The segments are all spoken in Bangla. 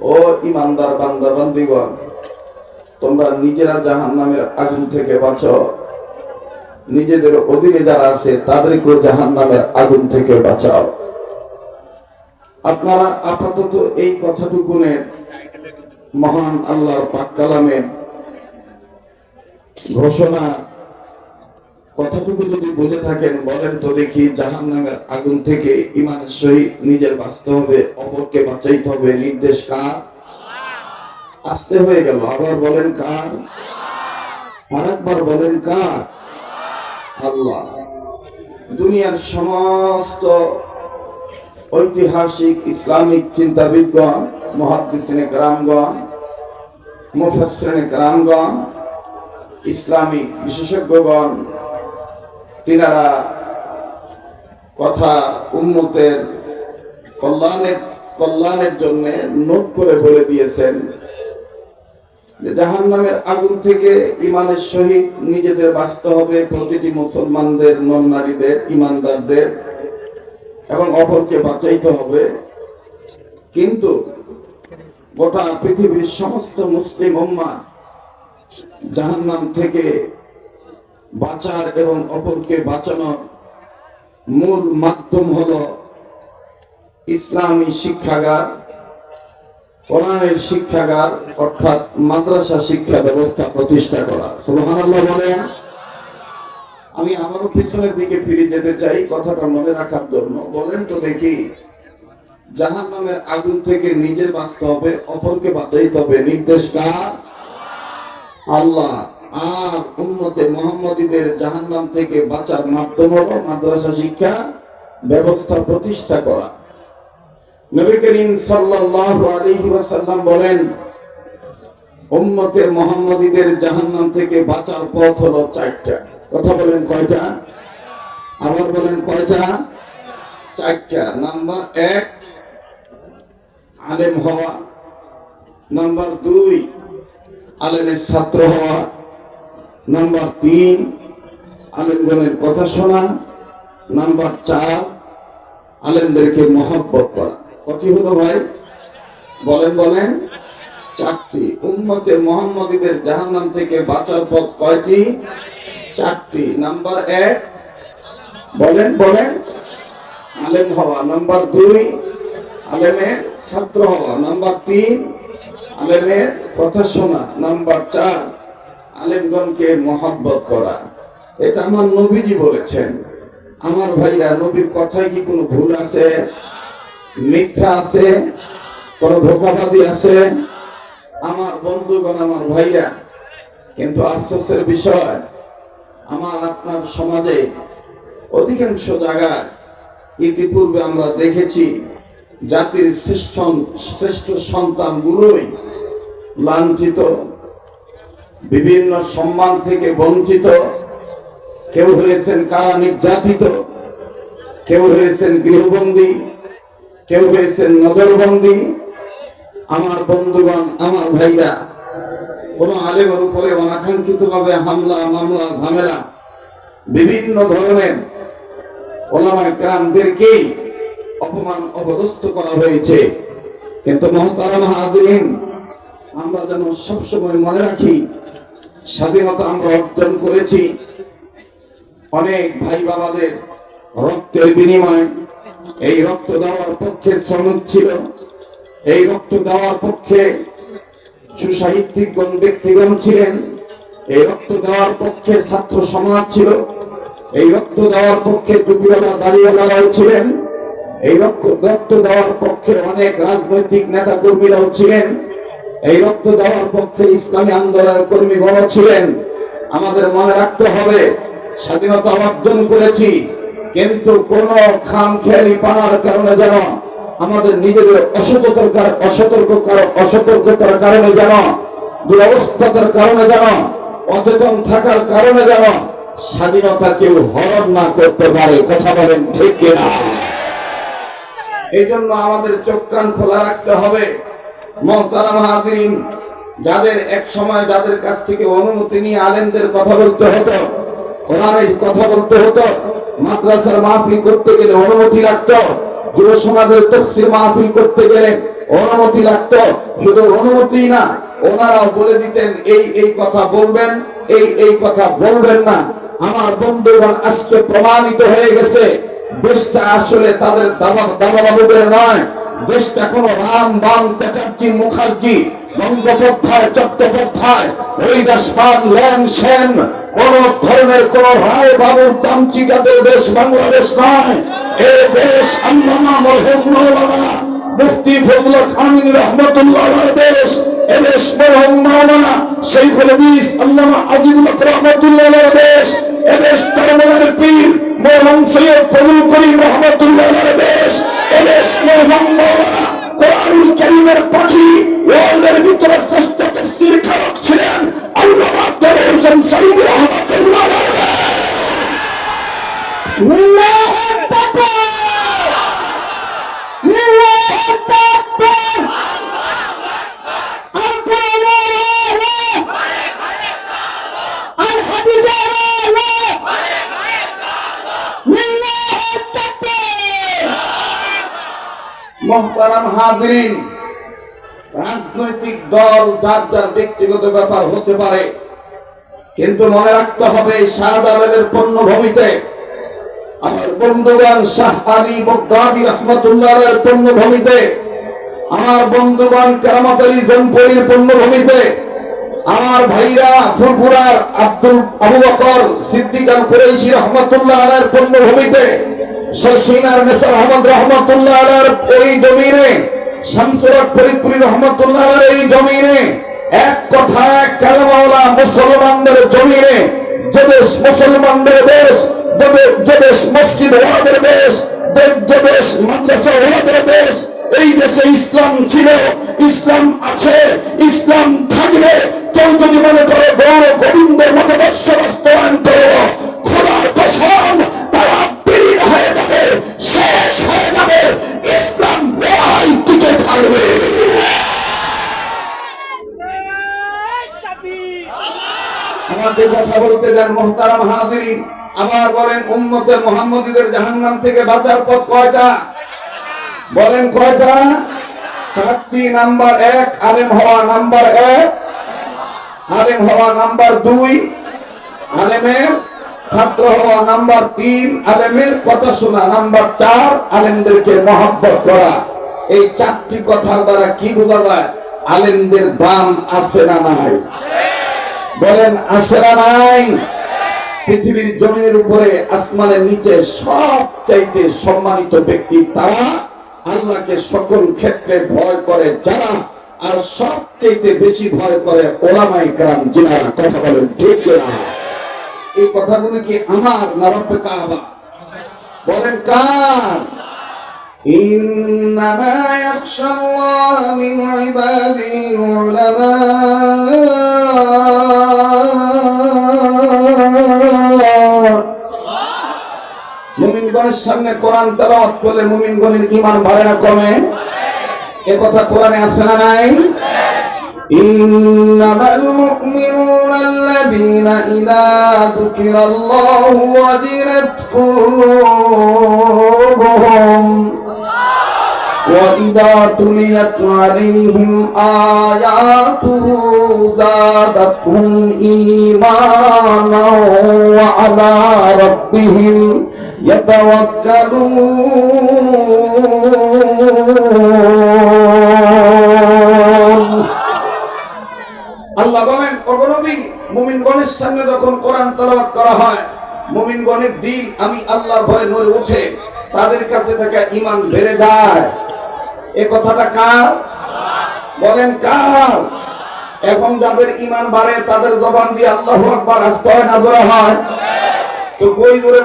ও ইমানদার বান্দা, বান্দিগণ, তোমরা নিজেরা জাহান নামের আগুন থেকে বাঁচো। নিজেদের অধীনে যারা আছে, তাদেরকেও জাহান নামের আগুন থেকে বাঁচাও। আপনারা আপাতত এই কথাটুকুনের মহান আল্লাহর পাক কালামের ঘোষণা কথাটুকু যদি বুঝে থাকেন, বলেন তো দেখি জাহান নামের আগুন থেকে ইমানের সহিত নিজের বাঁচতে হবে, অপরকে বাঁচাইতে হবে। নির্দেশ কার? আসতে হয়ে গেল। আবার বলেন কার? আরেকবার বলেন কার? আল্লাহ। দুনিয়ার সমস্ত ঐতিহাসিক, ইসলামিক চিন্তাবিদগণ মহাদিসিনে গ্রামগণ মুফাসরিনে গ্রামগণ ইসলামিক বিশেষজ্ঞগণ তিনারা কথা উন্মতের কল্যাণের কল্যাণের জন্য নোট করে বলে দিয়েছেন যে জাহান নামের আগুন থেকে ইমানের সহিত নিজেদের বাঁচতে হবে। প্রতিটি মুসলমানদের নন নারীদের ইমানদারদের এবং অপরকে বাঁচাইতে হবে। কিন্তু গোটা পৃথিবীর সমস্ত মুসলিম উম্মা জাহান্নাম থেকে বাঁচার এবং অপরকে বাঁচানোর মূল মাধ্যম হলো ইসলামী শিক্ষাগার, কোরআনের শিক্ষাগার, অর্থাৎ মাদ্রাসা শিক্ষা ব্যবস্থা প্রতিষ্ঠা করা। সুবহানাল্লাহ বলেন, আমি আবারও পিছনের দিকে ফিরে যেতে চাই কথাটা মনে রাখার জন্য। বলেন তো দেখি জাহান নামের আগুন থেকে নিজে বাঁচতে হবে, অপরকে বাঁচাইতে হবে। নির্দেশ কার? আল্লাহ। আর উন্নতে জাহান্নাম থেকে বাঁচার মাধ্যম হলো মাদ্রাসা শিক্ষা ব্যবস্থা প্রতিষ্ঠা করা। নবী করিম সাল্লাল্লাহু আলাইহি ওয়াসাল্লাম বলেন উম্মতে মোহাম্মদীদের জাহান্নাম থেকে বাঁচার পথ হলো চারটা। কথা বলেন কয়টা? আবার বলেন কয়টা? চারটা। নাম্বার এক, আলেম হওয়া। নাম্বার দুই, আলেমের ছাত্র হওয়া। নাম্বার তিন, আলেমগণের কথা শোনা। নাম্বার চার, আলেমদেরকে মহব্বত করা। কটি হলো ভাই? বলেন বলেন। চারটি। উম্মতে মোহাম্মদীদের জাহান্নাম থেকে বাঁচার পথ কয়টি? চারটি। নাম্বার এক, বলেন বলেন। আলেম হওয়া। নাম্বার দুই, আলেমের ছাত্র হওয়া। নাম্বার তিন, আলেমের কথা শোনা। নাম্বার চার আলেমগণকে মহাব্বত করা। এটা আমার নবীজি বলেছেন। আমার ভাইরা, নবীর কথায় কি কোনো ভুল আছে? মিথ্যা আছে? কোন ধোকাবাদী আছে? আমার বন্ধুগণ, আমার ভাইরা, কিন্তু আফসোসের বিষয়, আমার আপনার সমাজে অধিকাংশ জায়গায় ইতিপূর্বে আমরা দেখেছি জাতির শ্রেষ্ঠ শ্রেষ্ঠ সন্তানগুলোই লাঞ্ছিত বিভিন্ন সম্মান থেকে বঞ্চিত। কেউ হয়েছেন কারা নির্যাতিত? কেউ হয়েছেন গৃহবন্দী? কেউ হয়েছেন নজরবন্দি? আমার বন্ধুগণ, আমার ভাইরা, কোন আলেমের উপরে অনাকাঙ্ক্ষিত ভাবে হামলা, মামলা, ঝামেলা, বিভিন্ন ধরনের ওলামায় গ্রামদেরকেই অপমান, অপদস্থ করা হয়েছে। কিন্তু মহতারাম হাজরিন, আমরা যেন সবসময় মনে রাখি স্বাধীনতা আমরা অর্জন করেছি। অনেক ভাই বাবাদের রক্তের বিনিময়ে এই রক্ত দেওয়ার পক্ষে শ্রমিক ছিল। এই রক্ত দেওয়ার পক্ষে সুসাহিত্যিকগণ, ব্যক্তিগণ ছিলেন। এই রক্ত দেওয়ার পক্ষে ছাত্র সমাজ ছিল। এই রক্ত দেওয়ার পক্ষে টুপিওয়ালা দাড়িওয়ালারাও ছিলেন। এই রক্ত রক্ত দেওয়ার পক্ষে অনেক রাজনৈতিক নেতা কর্মীরাও ছিলেন। এই রক্ত দেওয়ার পক্ষে ইসলামী আন্দোলনের কর্মীগণও ছিলেন। আমাদের মনে রাখতে হবে স্বাধীনতা অর্জন করেছি কিন্তু কোন খাম খেয়ালি পানার কারণে যেন আমাদের নিজেদের অসতর্কতার অসতর্কতার অসতর্কতার কারণে যেন দুরবস্থার কারণে যেন অচেতন থাকার কারণে যেন স্বাধীনতা কেউ হরণ না করতে পারে। কথা বলেন ঠিক কিনা? এই জন্য আমাদের চোখ কান খোলা রাখতে হবে। মহতারা মাহাদিন যাদের এক সময় যাদের কাছ থেকে অনুমতি নিয়ে আলেমদের কথা বলতে হতো, কোরআনের কথা বলতে হতো, মাদ্রাসার মাহফিল করতে গেলে অনুমতি লাগতো, যুব সমাজের তফসির মাহফিল করতে গেলে অনুমতি লাগতো, শুধু অনুমতি না, ওনারাও বলে দিতেন, এই এই কথা বলবেন, এই এই কথা বলবেন না। আমার বন্ধুগণ, আজকে প্রমাণিত হয়ে গেছে, দেশটা আসলে তাদের দাদা দাদা বাবুদের নয় দেশটা কোনো রাম বাম চ্যাটার্জি মুখার্জি, বঙ্গোপাধ্যায়, চট্টোপাধ্যায়, হরিদাস পাল লেন সেন, কোন ধরনের কোন রায় বাবুর দেশ বাংলাদেশ নয়। এ দেশ আল্লামা মরহুম মৌলানা মুফতি ফজল রহমতুল্লাহ দেশ। মরহুম মাওলানা শৈখুল আল্লামা আজিজুল রহমতুল্লাহ দেশ। এদেশ চরমনের পীর মরহুম সৈয়দ ফজল করিম মহতারাম হাজরিন। রাজনৈতিক দল, যার যার ব্যক্তিগত ব্যাপার হতে পারে, কিন্তু মনে রাখতে হবে শাহজালালের পণ্যভূমিতে আমার বন্ধুগণ শাহ আলী বগদাদি রহমতুল্লাহের পণ্যভূমিতে, আমার বন্ধুগণ কেরামত আলী জনপুরীর পণ্যভূমিতে, আমার ভাইরা ফুরফুরার আব্দুল আবু বকর সিদ্দিক আল কুরাইশি রহমতুল্লাহ আলের পণ্যভূমিতে মুসলমানদের জমিনে, যে দেশ মুসলমানদের দেশ, যে দেশ মসজিদ ওয়াদের দেশ, যে- দেশ মাদ্রাসা ওয়াদের দেশ, এই দেশে ইসলাম ছিল, ইসলাম আছে, ইসলাম থাকবে। কেউ যদি মনে করে গৌর গোবিন্দের মতাদর্শ বাস্তবায়ন আমাকে কথা বলতে দেন মোহতারাম আবার বলেন মোহাম্মদীদের থেকে বাঁচার পথ কয়টা? বলেন কয়টা? চারটি, নাম্বার এক, আলেম হওয়া নাম্বার এক, আলেম হওয়া নাম্বার দুই, আলেমের ছাত্র হওয়া নাম্বার তিন, আলেমের কথা শোনা নাম্বার চার, আলেমদেরকে মহাব্বত করা। এই চারটি কথার দ্বারা কি বোঝা যায়? আলেমদের দাম আছে না নাই? বলেন আছে না নাই পৃথিবীর জমিনের উপরে আসমানের নিচে সব চাইতে সম্মানিত ব্যক্তি তারা আল্লাহকে সকল ক্ষেত্রে ভয় করে যারা আর সব চাইতে বেশি ভয় করে ওলামাই কারাম যিনারা কথা বলেন ঠিক না এই কথাগুলো কি আমার না রব্বে কাবা বলেন কার إنما يخشى الله من عباده العلماء মুমিনগণের সামনে কোরআন তেলাওয়াত করলে মুমিনগণের ঈমান বাড়ে না কমে এ কথা কোরআনে আছে না নাই إنما المؤمنون الذين إذا ذكر الله وجلت قلوبهم وإذا تليت عليهم آياته زادتهم إيمانا وعلى ربهم يتوكلون আল্লাহ বলেন অগনবী মুমিনগণের সামনে যখন কোরআন তেলাওয়াত করা হয়, মুমিনগণের দিল আমি আল্লাহর ভয়ে নড়ে ওঠে তাদের কাছে থেকে ঈমান বেড়ে যায়। এ কথাটা কার? বলেন কার? এখন যাদের ঈমান বাড়ে, তাদের জবান দিয়ে আল্লাহু আকবার আসতে হয় না, জোরে হয়? তো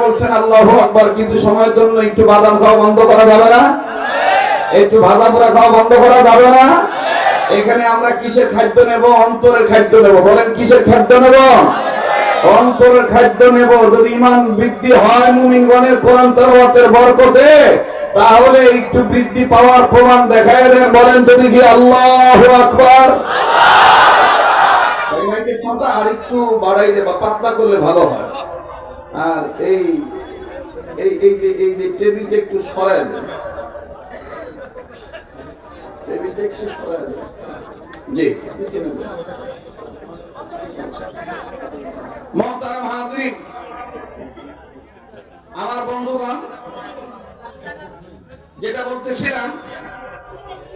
বলছেন, আল্লাহু কিছু সময়ের জন্য একটু বাদাম খাওয়া বন্ধ করা যাবে না? একটু ভাজা পোড়া খাওয়া বন্ধ করা যাবে না? এখানে আমরা কিসের খাদ্য নেব? অন্তরের খাদ্য নেব। বলেন, কিসের খাদ্য নেব? অন্তরের খাদ্য নেব। যদি ইমান বৃদ্ধি হয় মুমিনগণের কোরআন বরকতে, তাহলে একটু বৃদ্ধি পাওয়ার প্রমাণ দেখায় দেন। বলেন, যদি আল্লাহু আকবার? এই মাইকের সাউন্ডটা আরেকটু বাড়াই দে বা পাতলা করলে ভালো হয়। আর এই এই এই যে এই যে টেবিলটা একটু সরায় দেন। আমার বন্ধুগণ, যেটা বলতেছিলাম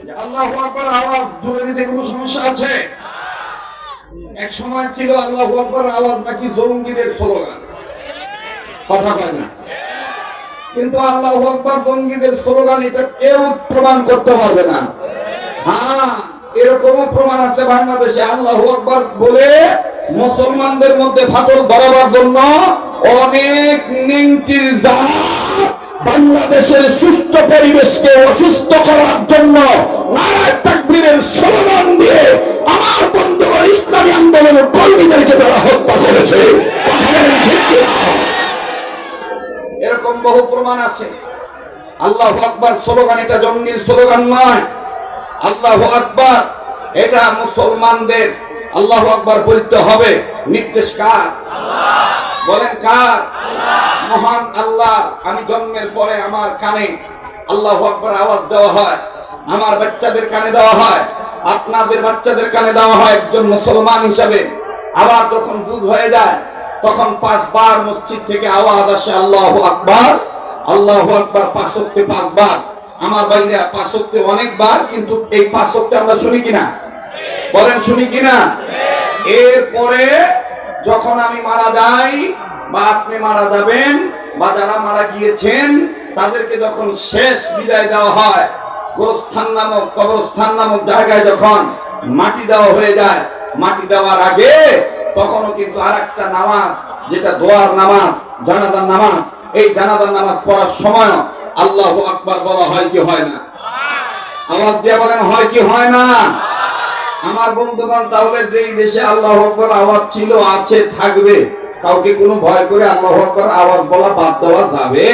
যে আল্লাহ আকবার আওয়াজ দূরে দিতে সমস্যা আছে? এক সময় ছিল আল্লাহ আকবার আওয়াজ নাকি জঙ্গিদের স্লোগান। কথা কয় না। কিন্তু আল্লাহ আকবার জঙ্গিদের স্লোগান এটা কেউ প্রমাণ করতে পারবে না। হ্যাঁ এরকমও প্রমাণ আছে বাংলাদেশে। আল্লাহ আকবার বলে মুসলমানদের মধ্যে ফাটল ধরাবার জন্য অনেক নিংটির জাহাজ বাংলাদেশের সুস্থ পরিবেশকে অসুস্থ করার জন্য স্লোগান দিয়ে আমার বন্ধুগণ ইসলামী আন্দোলনের কর্মীদেরকে তারা হত্যা করেছে। কথা বলেন ঠিক কিনা? এরকম বহু প্রমাণ আছে। আল্লাহ আকবার স্লোগান, এটা জঙ্গির স্লোগান নয়। আল্লাহ আকবার, এটা মুসলমানদের আল্লাহ আকবার বলতে হবে। নির্দেশ কার? বলেন কার? মহান আল্লাহ, আমি জন্মের পরে আমার কানে আল্লাহ আকবার আওয়াজ দেওয়া হয়। আমার বাচ্চাদের কানে দেওয়া হয়। আপনাদের বাচ্চাদের কানে দেওয়া হয় একজন মুসলমান হিসাবে। আবার যখন বুধ হয়ে যায় তখন পাঁচবার মসজিদ থেকে আওয়াজ আসে, আল্লাহ আকবার আল্লাহ আকবার পাঁচত্বে পাঁচবার। আমার বাইরে পাঁচত্বে অনেকবার, কিন্তু এই পাঁচত্বে আমরা শুনি কিনা? বলেন, শুনি কিনা? এরপরে যখন আমি মারা যাই, বা আপনি মারা যাবেন, বা যারা মারা গিয়েছেন, তাদেরকে যখন শেষ বিদায় দেওয়া হয়, গোরস্থান নামক, কবরস্থান নামক জায়গায় যখন মাটি দেওয়া হয়ে যায়, মাটি দেওয়ার আগে তখনও কিন্তু আর একটা নামাজ, যেটা দোয়ার নামাজ, জানাজার নামাজ, এই জানাজার নামাজ পড়ার সময় আল্লাহ আকবার বলা হয় কি হয় না? আওয়াজ দিয়ে বলেন, হয় কি হয় না? আমার বন্ধুগণ, তাহলে যেই দেশে আল্লাহ আকবর আওয়াজ ছিল, আছে, থাকবে, কাউকে কোনো ভয় করে আল্লাহ আকবর আওয়াজ বলা বাদ দেওয়া যাবে?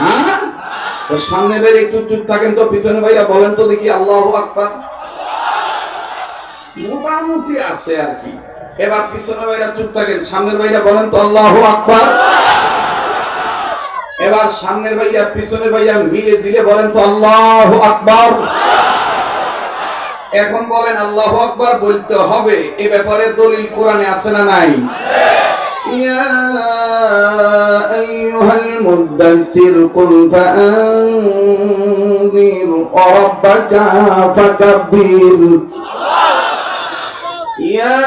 হ্যাঁ? সামনে বের একটু চুপ থাকেন তো, পিছনে ভাইয়া বলেন তো দেখি আল্লাহ আকবর। মোটামুটি আছে আর কি। এবার পিছনের বাইরা চুপ থাকেন। সামনের বাইরা বলেন তো আল্লাহ আকবার। এবার সামনের বাইরা, পিছনের বাইরা মিলে জিলে বলেন তো আল্লাহ আকবার। এখন বলেন আল্লাহ আকবার বলতে হবে, এ ব্যাপারে দলিল কোরআনে আছে না নাই? ইয়া আইয়ুহাল মুদাদ্দির কুম ফাআনদির, ওয়া রাব্বাকা يا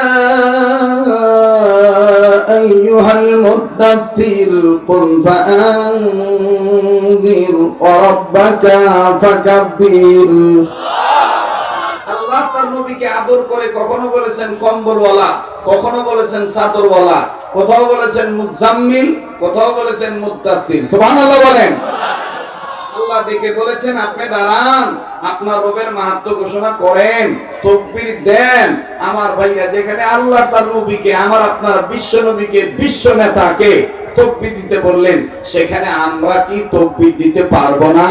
أيها المدثر قل فأنذر وربك فكبر আল্লাহ তার নবীকে আদর করে কখনো বলেছেন কম্বলওয়ালা কখনো বলেছেন চাদরওয়ালা কোথাও বলেছেন মুজাম্মিল কোথাও বলেছেন মুদাসির সুবহানাল্লাহ বলেন আল্লাহ ডেকে বলেছেন, আপনি দাঁড়ান, আপনার রবের মাহাত্ম ঘোষণা করেন, তকবির দেন। আমার ভাইয়া যেখানে আল্লাহ তার নবীকে, আমার আপনার বিশ্ব নবীকে, বিশ্ব নেতাকে তকবির দিতে বললেন, সেখানে আমরা কি তকবির দিতে পারব না?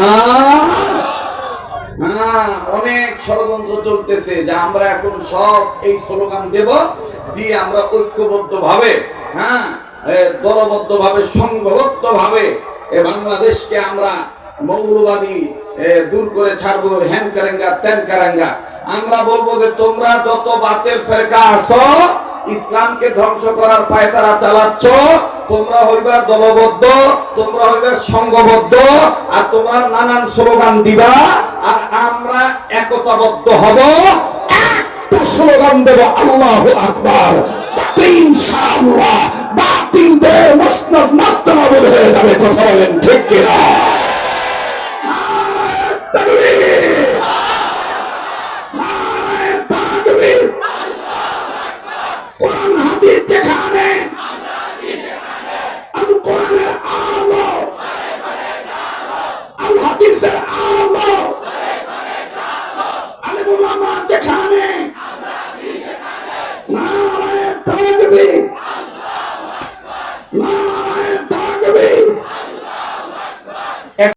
অনেক ষড়যন্ত্র চলতেছে যে আমরা এখন সব এই স্লোগান দেব, দিয়ে আমরা ঐক্যবদ্ধ ভাবে হ্যাঁ দলবদ্ধ ভাবে সংঘবদ্ধ ভাবে এ বাংলাদেশকে আমরা মৌলবাদী দূর করে ছাড়বো, হ্যান কারেঙ্গা, ত্যান কারেঙ্গা। আমরা বলব যে তোমরা যত বাতের ফেরকা আছো, ইসলামকে ধ্বংস করার পায়তারা চালাচ্ছ, তোমরা হইবা দলবদ্ধ, তোমরা হইবা সংঘবদ্ধ আর তোমরা নানান স্লোগান দিবা, আর আমরা একতাবদ্ধ হব। একটা স্লোগান দেব, আল্লাহ আকবার। তাতে ইনশাআল্লাহ বাতিলদের মসনদ নাস্তানাবুদ হয়ে যাবে, কথা বলেন ঠিক কিনা?